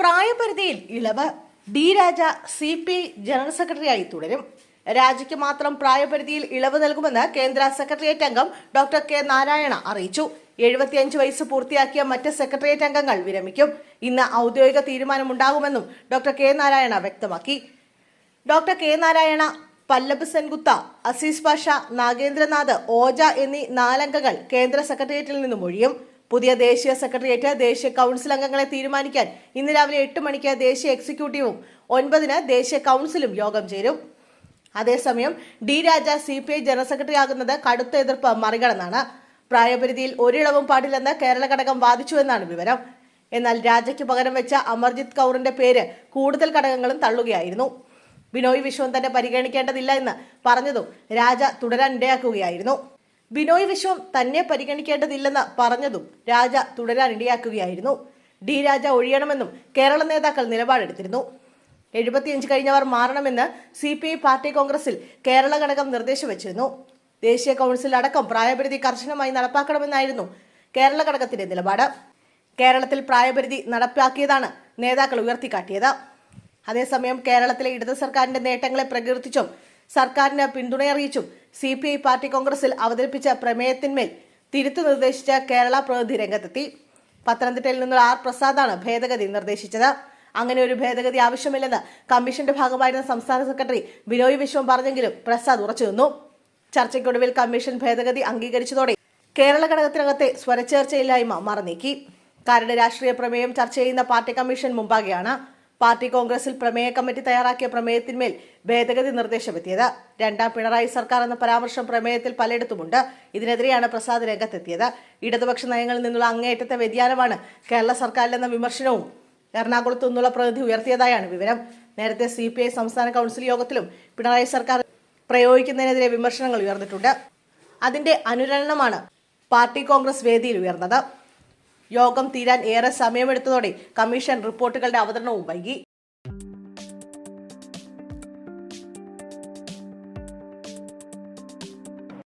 പ്രായപരിധിയിൽ ഇളവ്. D Raja C P I general സെക്രട്ടറിയായി തുടരും. രാജയ്ക്ക് മാത്രം പ്രായപരിധിയിൽ ഇളവ് നൽകുമെന്ന് കേന്ദ്ര സെക്രട്ടേറിയറ്റ് അംഗം ഡോക്ടർ കെ നാരായണ അറിയിച്ചു. എഴുപത്തിയഞ്ച് വയസ്സ് പൂർത്തിയാക്കിയ മറ്റ് സെക്രട്ടേറിയറ്റ് അംഗങ്ങൾ വിരമിക്കും. ഇന്ന് ഔദ്യോഗിക തീരുമാനമുണ്ടാകുമെന്നും ഡോക്ടർ കെ നാരായണ വ്യക്തമാക്കി. ഡോക്ടർ കെ നാരായണ പല്ലബ് സെൻഗുത്ത അസീസ് പാഷ നാഗേന്ദ്രനാഥ് ഓജ എന്നീ നാലംഗങ്ങൾ കേന്ദ്ര സെക്രട്ടേറിയറ്റിൽ നിന്നും ഒഴിയും. പുതിയ ദേശീയ സെക്രട്ടേറിയറ്റ് ദേശീയ കൗൺസിൽ അംഗങ്ങളെ തീരുമാനിക്കാൻ ഇന്ന് രാവിലെ എട്ട് മണിക്ക് ദേശീയ എക്സിക്യൂട്ടീവും ഒൻപതിന് ദേശീയ കൗൺസിലും യോഗം ചേരും. അതേസമയം D Raja C P I general secretary ആകുന്നത് കടുത്ത എതിർപ്പ് മറികടന്നാണ്. പ്രായപരിധിയിൽ ഒരിളവും പാടില്ലെന്ന് കേരള ഘടകം വാദിച്ചുവെന്നാണ് വിവരം. എന്നാൽ രാജയ്ക്ക് പകരം വെച്ച അമർജിത് കൗറിന്റെ പേര് കൂടുതൽ ഘടകങ്ങളും തള്ളുകയായിരുന്നു. ബിനോയ് വിശ്വം തന്നെ പരിഗണിക്കേണ്ടതില്ല എന്ന് പറഞ്ഞതും രാജ തുടരാൻ ഇടയാക്കുകയായിരുന്നു ബിനോയ് വിശ്വം തന്നെ പരിഗണിക്കേണ്ടതില്ലെന്ന് പറഞ്ഞതും രാജ തുടരാൻ ഇടയാക്കുകയായിരുന്നു. ഡി രാജ ഒഴിയണമെന്നും കേരള നേതാക്കൾ നിലപാടെടുത്തിരുന്നു. എഴുപത്തിയഞ്ച് കഴിഞ്ഞവർ മാറണമെന്ന് സി പി ഐ പാർട്ടി കോൺഗ്രസിൽ കേരള ഘടകം നിർദ്ദേശം വെച്ചിരുന്നു. ദേശീയ കൗൺസിൽ അടക്കം പ്രായപരിധി കർശനമായി നടപ്പാക്കണമെന്നായിരുന്നു കേരള ഘടകത്തിന്റെ നിലപാട്. കേരളത്തിൽ പ്രായപരിധി നടപ്പാക്കിയതാണ് നേതാക്കൾ ഉയർത്തിക്കാട്ടിയത്. അതേസമയം കേരളത്തിലെ ഇടതു സർക്കാരിന്റെ നേട്ടങ്ങളെ പ്രകീർത്തിച്ചും സർക്കാരിന് പിന്തുണയറിയിച്ചും സി പി ഐ പാർട്ടി കോൺഗ്രസിൽ അവതരിപ്പിച്ച പ്രമേയത്തിന്മേൽ തിരുത്തു നിർദ്ദേശിച്ച കേരള പ്രതിനിധി രംഗത്തെത്തി. പത്തനംതിട്ടയിൽ നിന്നുള്ള ആർ പ്രസാദാണ് ഭേദഗതി നിർദ്ദേശിച്ചത്. അങ്ങനെ ഒരു ഭേദഗതി ആവശ്യമില്ലെന്ന് കമ്മീഷന്റെ ഭാഗമായിരുന്ന സംസ്ഥാന സെക്രട്ടറി ബിനോയ് വിശ്വം പറഞ്ഞെങ്കിലും പ്രസാദ് ഉറച്ചു നിന്നു. ചർച്ചയ്ക്കൊടുവിൽ കമ്മീഷൻ ഭേദഗതി അംഗീകരിച്ചതോടെ കേരള ഘടകത്തിനകത്തെ സ്വരച്ചേർച്ചയില്ലായ്മ മറനീക്കി. കരട് രാഷ്ട്രീയ പ്രമേയം ചർച്ച ചെയ്യുന്ന പാർട്ടി കമ്മീഷൻ മുമ്പാകെയാണ് പാർട്ടി കോൺഗ്രസിൽ പ്രമേയ കമ്മിറ്റി തയ്യാറാക്കിയ പ്രമേയത്തിന്മേൽ ഭേദഗതി നിർദ്ദേശമെത്തിയത്. രണ്ടാം പിണറായി സർക്കാർ എന്ന പരാമർശം പ്രമേയത്തിൽ പലയിടത്തുമുണ്ട്. ഇതിനെതിരെയാണ് പ്രസാദ് രംഗത്തെത്തിയത്. ഇടതുപക്ഷ നയങ്ങളിൽ നിന്നുള്ള അങ്ങേയറ്റത്തെ വ്യതിയാനമാണ് കേരള സർക്കാരിലെന്ന വിമർശനവും എറണാകുളത്തു നിന്നുള്ള പ്രതിനിധി ഉയർത്തിയതായാണ് വിവരം. നേരത്തെ സി പി ഐ സംസ്ഥാന കൗൺസിൽ യോഗത്തിലും പിണറായി സർക്കാർ പ്രയോഗിക്കുന്നതിനെതിരെ വിമർശനങ്ങൾ ഉയർന്നിട്ടുണ്ട്. അതിന്റെ അനുരണനമാണ് പാർട്ടി കോൺഗ്രസ് വേദിയിൽ ഉയർന്നത്. യോഗം തീരാൻ ഏറെ സമയമെടുത്തതോടെ കമ്മീഷൻ റിപ്പോർട്ടുകളുടെ അവതരണവും വൈകി.